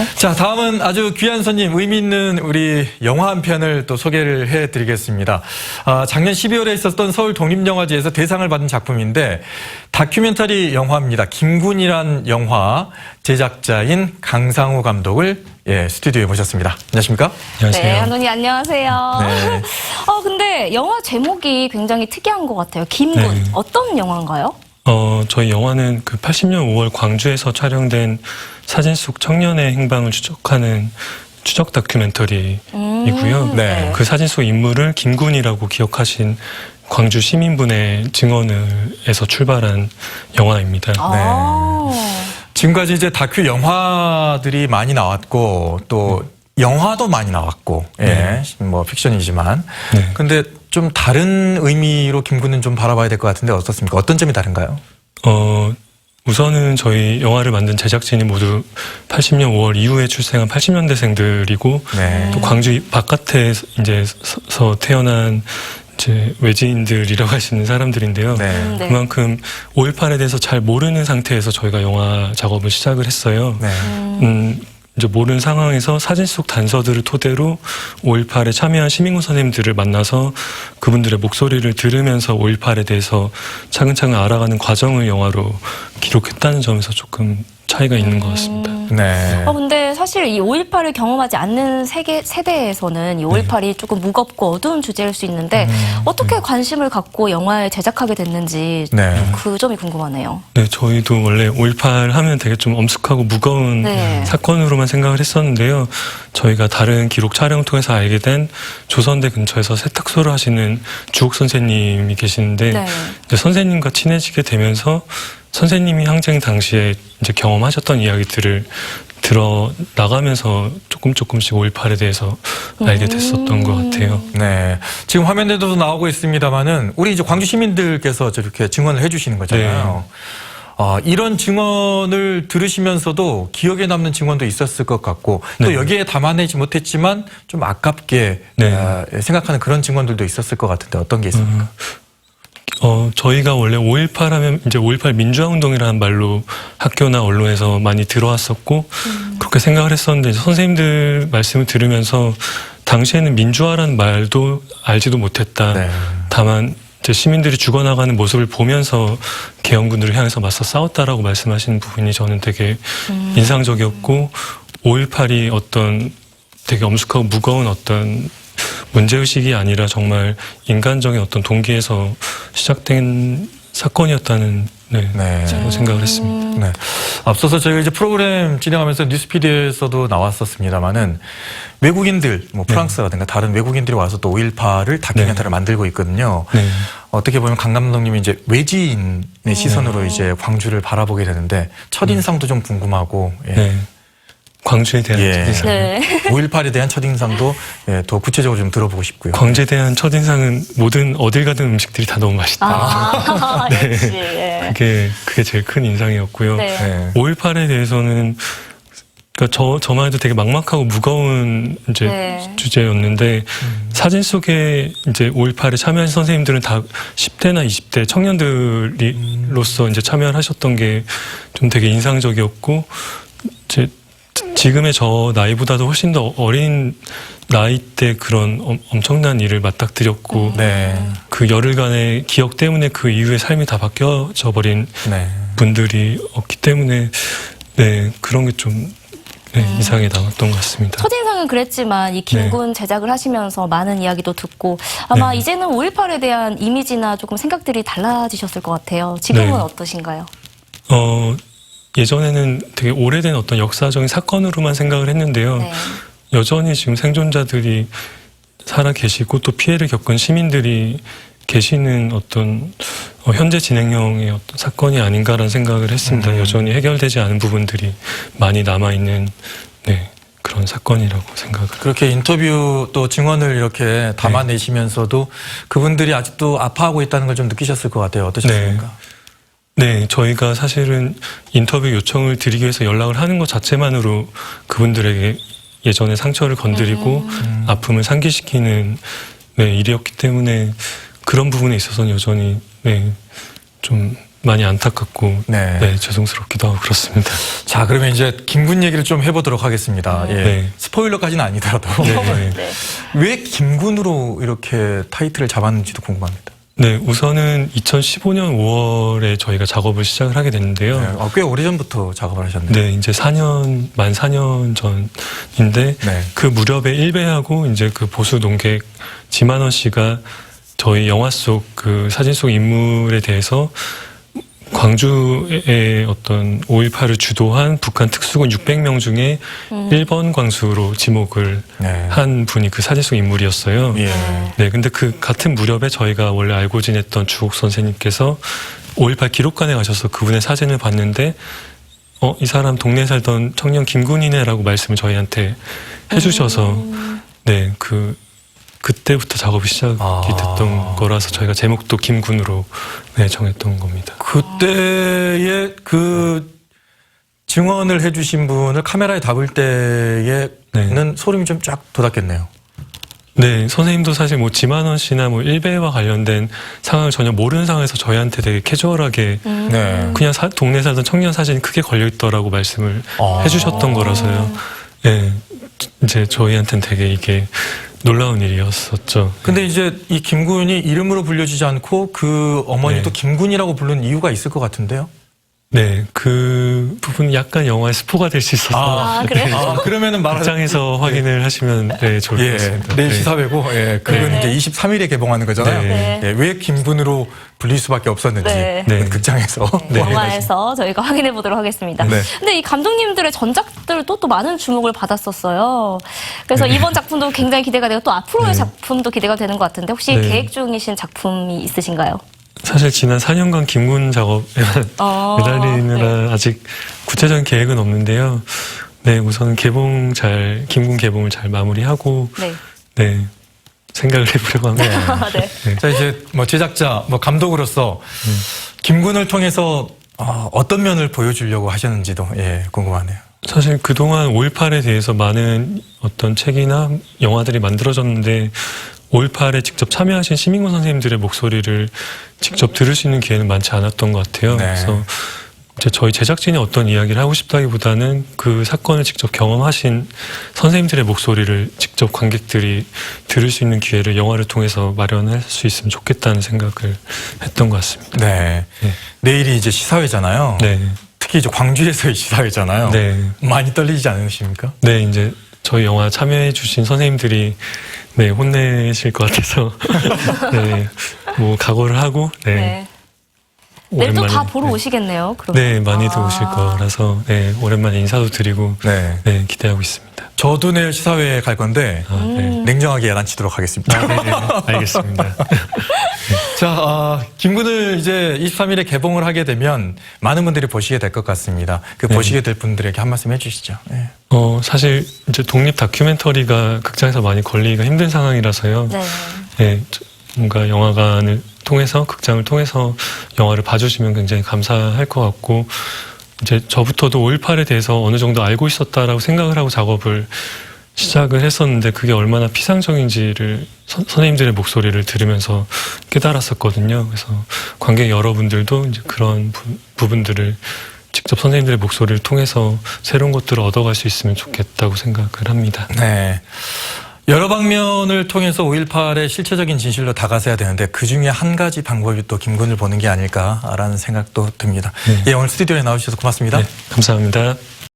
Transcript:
네. 자, 다음은 아주 귀한 손님, 의미 있는 우리 영화 한 편을 또 소개를 해드리겠습니다. 아, 작년 12월에 있었던 서울 독립영화제에서 대상을 받은 작품인데 다큐멘터리 영화입니다. 김군이란 영화 제작자인 강상우 감독을 예, 스튜디오에 모셨습니다. 안녕하십니까? 네, 한훈이 안녕하세요. 네. 어, 근데 영화 제목이 굉장히 특이한 것 같아요. 김군. 네. 어떤 영화인가요? 어, 저희 영화는 그 80년 5월 광주에서 촬영된 사진 속 청년의 행방을 추적하는 추적 다큐멘터리이고요. 음, 네. 그 사진 속 인물을 김군이라고 기억하신 광주 시민분의 증언을에서 출발한 영화입니다. 아. 지금까지 이제 다큐 영화들이 많이 나왔고 또 영화도 많이 나왔고 예, 뭐 픽션이지만 네. 근데 좀 다른 의미로 김군은 좀 바라봐야 될 것 같은데 어떻습니까? 어떤 점이 다른가요? 어, 우선은 저희 영화를 만든 제작진이 모두 80년 5월 이후에 출생한 80년대생들이고 네. 또 광주 바깥에 이제 서서 태어난 이제 외지인들이라고 할수 있는 사람들인데요. 네. 음, 네. 그만큼 5.18에 대해서 잘 모르는 상태에서 저희가 영화 작업을 시작을 했어요. 네. 음, 이제 모르는 상황에서 사진 속 단서들을 토대로 5.18에 참여한 시민군 선생님들을 만나서 그분들의 목소리를 들으면서 5.18에 대해서 차근차근 알아가는 과정을 영화로 기록했다는 점에서 조금 차이가 있는 것 같습니다. 음. 네. 어, 근데 사실 이 5.18을 경험하지 않는 세계, 세대에서는 이 5.18이 조금 무겁고 어두운 주제일 수 있는데 어떻게 관심을 갖고 영화를 제작하게 됐는지 네. 그 점이 궁금하네요. 네, 저희도 원래 5.18 하면 되게 좀 엄숙하고 무거운 네. 사건으로만 생각을 했었는데요. 저희가 다른 기록 촬영 통해서 알게 된 조선대 근처에서 세탁소를 하시는 주옥 선생님이 계시는데 네. 이제 선생님과 친해지게 되면서 선생님이 항쟁 당시에 이제 경험하셨던 이야기들을 들어 나가면서 조금 조금씩 5.18에 대해서 알게 됐었던 것 같아요. 네. 지금 화면에도 나오고 있습니다만은 우리 이제 광주 시민들께서 저렇게 증언을 해주시는 거잖아요. 아, 이런 증언을 들으시면서도 기억에 남는 증언도 있었을 것 같고 또 네. 여기에 담아내지 못했지만 좀 아깝게 네. 아, 생각하는 그런 증언들도 있었을 것 같은데 어떤 게 있습니까? 어, 저희가 원래 5.18 하면 이제 5.18 민주화 운동이라는 말로 학교나 언론에서 많이 들어왔었고 그렇게 생각을 했었는데 선생님들 말씀을 들으면서 당시에는 민주화라는 말도 알지도 못했다. 네. 다만 이제 시민들이 죽어나가는 모습을 보면서 개헌군들을 향해서 맞서 싸웠다라고 말씀하시는 부분이 저는 되게 인상적이었고 5.18이 어떤 되게 엄숙하고 무거운 어떤 문제의식이 아니라 정말 인간적인 어떤 동기에서 시작된 사건이었다는 네, 네. 생각을 했습니다. 네. 앞서서 저희가 이제 프로그램 진행하면서 뉴스피드에서도 나왔었습니다만은 외국인들, 뭐 프랑스라든가 다른 외국인들이 와서 또 5.18을 다큐멘터리를 만들고 있거든요. 네. 어떻게 보면 강 감독님이 이제 외지인의 시선으로 이제 광주를 바라보게 되는데 첫 인상도 좀 궁금하고, 예. 네. 광주에 대한 예. 첫인상. 네. 5.18에 대한 첫인상도 예, 더 구체적으로 좀 들어보고 싶고요. 광주에 대한 첫인상은 모든 어딜 가든 음식들이 다 너무 맛있다. 아, 네. 역시. 예. 그게 그게 제일 큰 인상이었고요. 네. 네. 5.18에 대해서는 그러니까 저 저만 해도 되게 막막하고 무거운 이제 네. 주제였는데 사진 속에 이제 5.18에 참여한 선생님들은 다 10대나 20대 청년들로서 이제 참여를 하셨던 게 좀 되게 인상적이었고 이제 지금의 저 나이보다도 훨씬 더 어린 나이 때 그런 엄- 엄청난 일을 맞닥뜨렸고 네. 그 열흘간의 기억 때문에 그 이후의 삶이 다 바뀌어져 버린 네. 분들이 없기 때문에 네 그런 게좀 네, 이상하게 남았던 것 같습니다. 첫인상은 그랬지만 이 김군 제작을 하시면서 많은 이야기도 듣고 아마 네. 이제는 5.18에 대한 이미지나 조금 생각들이 달라지셨을 것 같아요. 지금은 네. 어떠신가요? 어 예전에는 되게 오래된 어떤 역사적인 사건으로만 생각을 했는데요. 네. 여전히 지금 생존자들이 살아 계시고 또 피해를 겪은 시민들이 계시는 어떤 어, 현재 진행형의 어떤 사건이 아닌가라는 생각을 했습니다. 음. 여전히 해결되지 않은 부분들이 많이 남아 있는 네, 그런 사건이라고 생각을. 그렇게 인터뷰 또 증언을 이렇게 담아내시면서도 그분들이 아직도 아파하고 있다는 걸 좀 느끼셨을 것 같아요. 어떠셨습니까? 네, 저희가 사실은 인터뷰 요청을 드리기 위해서 연락을 하는 것 자체만으로 그분들에게 예전의 상처를 건드리고 아픔을 상기시키는 네, 일이었기 때문에 그런 부분에 있어서는 여전히 네, 좀 많이 안타깝고 네. 네. 죄송스럽기도 하고 그렇습니다. 자, 그러면 이제 김군 얘기를 좀 해보도록 하겠습니다. 예. 네. 스포일러까지는 아니더라도. 네. 네. 왜 김군으로 이렇게 타이틀을 잡았는지도 궁금합니다. 네, 우선은 2015년 5월에 저희가 작업을 시작을 하게 됐는데요. 네, 아, 꽤 오래전부터 작업을 하셨네요. 네, 이제 4년, 만 4년 전인데, 네. 그 무렵에 일배하고 이제 그 보수 농객 지만원 씨가 저희 영화 속 그 사진 속 인물에 대해서 광주의 어떤 5.18을 주도한 북한 특수군 600명 중에 1번 광수로 지목을 네. 한 분이 그 사진 속 인물이었어요. 예. 네, 근데 그 같은 무렵에 저희가 원래 알고 지냈던 주옥 선생님께서 5.18 기록관에 가셔서 그분의 사진을 봤는데, 어, 이 사람 동네에 살던 청년 김군이네라고 말씀을 저희한테 해주셔서, 네, 그, 그때부터 작업이 시작이 아. 됐던 거라서 저희가 제목도 김군으로 네, 정했던 겁니다. 그때의 그 증언을 해주신 분을 카메라에 담을 때에는 네. 소름이 좀 쫙 돋았겠네요. 네, 선생님도 사실 뭐 지만원 씨나 뭐 일베와 관련된 상황을 전혀 모르는 상황에서 저희한테 되게 캐주얼하게 네. 그냥 사- 동네 살던 청년 사진이 크게 걸려 있더라고 말씀을 아. 해주셨던 거라서요. 예, 이제 저희한테는 되게 이게 놀라운 일이었었죠. 근데 이제 이 김군이 이름으로 불려지지 않고 그 어머니도 네. 김군이라고 부르는 이유가 있을 것 같은데요? 네, 그 부분 약간 영화의 스포가 될 수 있어서 아, 그래요? 아, 그러면은 말하자면 극장에서 확인을 하시면 네, 좋을 것 예, 같습니다. 내일 네. 시사회고, 예, 그건 네. 이제 23일에 개봉하는 거잖아요. 네. 예, 왜 김군으로 불릴 수밖에 없었는지 네. 네. 극장에서 네, 영화에서 저희가 확인해 보도록 하겠습니다. 네. 근데 이 감독님들의 전작들도 또 많은 주목을 받았었어요. 그래서 이번 작품도 굉장히 기대가 되고 또 앞으로의 네. 작품도 기대가 되는 것 같은데 혹시 네. 계획 중이신 작품이 있으신가요? 사실 지난 4년간 김군 작업에 어, 매달리느라 아직 구체적인 계획은 없는데요. 네, 우선 개봉 잘 김군 개봉을 잘 마무리하고 네. 네 생각을 해보려고 합니다. 네. 자 이제 뭐 제작자, 뭐 감독으로서 김군을 통해서 어, 어떤 면을 보여주려고 하셨는지도 예, 궁금하네요. 사실 그동안 5.18에 대해서 많은 어떤 책이나 영화들이 만들어졌는데 5.18에 직접 참여하신 시민군 선생님들의 목소리를 직접 들을 수 있는 기회는 많지 않았던 것 같아요. 네. 그래서 이제 저희 제작진이 어떤 이야기를 하고 싶다기보다는 그 사건을 직접 경험하신 선생님들의 목소리를 직접 관객들이 들을 수 있는 기회를 영화를 통해서 마련할 수 있으면 좋겠다는 생각을 했던 것 같습니다. 네. 네. 내일이 이제 시사회잖아요. 네. 특히 이제 광주에서의 시사회잖아요. 네. 많이 떨리지 않으십니까? 네, 이제 저희 영화 참여해 주신 선생님들이 네, 혼내실 것 같아서 네, 뭐 각오를 하고 네. 네. 내일 또 오랜만에, 다 보러 네. 오시겠네요. 그럼. 네, 많이들 아. 오실 거라서 네, 오랜만에 인사도 드리고 네. 네, 기대하고 있습니다. 저도 내일 시사회에 갈 건데 아, 네. 냉정하게 야단치도록 하겠습니다. 아, 네, 네, 알겠습니다. 자, 아, 김군을 이제 23일에 개봉을 하게 되면 많은 분들이 보시게 될 것 같습니다. 그 네. 보시게 될 분들에게 한 말씀 해주시죠. 예. 어, 사실 이제 독립 다큐멘터리가 극장에서 많이 걸리기가 힘든 상황이라서요. 네. 네, 저- 뭔가 영화관을 통해서 극장을 통해서 영화를 봐주시면 굉장히 감사할 것 같고 이제 저부터도 5.18에 대해서 어느 정도 알고 있었다라고 생각을 하고 작업을 시작을 했었는데 그게 얼마나 피상적인지를 선, 선생님들의 목소리를 들으면서 깨달았었거든요. 그래서 관객 여러분들도 이제 그런 부, 부분들을 직접 선생님들의 목소리를 통해서 새로운 것들을 얻어갈 수 있으면 좋겠다고 생각을 합니다. 네. 여러 방면을 통해서 5.18의 실체적인 진실로 다가서야 되는데 그 중에 한 가지 방법이 또 김군을 보는 게 아닐까라는 생각도 듭니다. 네. 예, 오늘 스튜디오에 나오셔서 고맙습니다. 네, 감사합니다.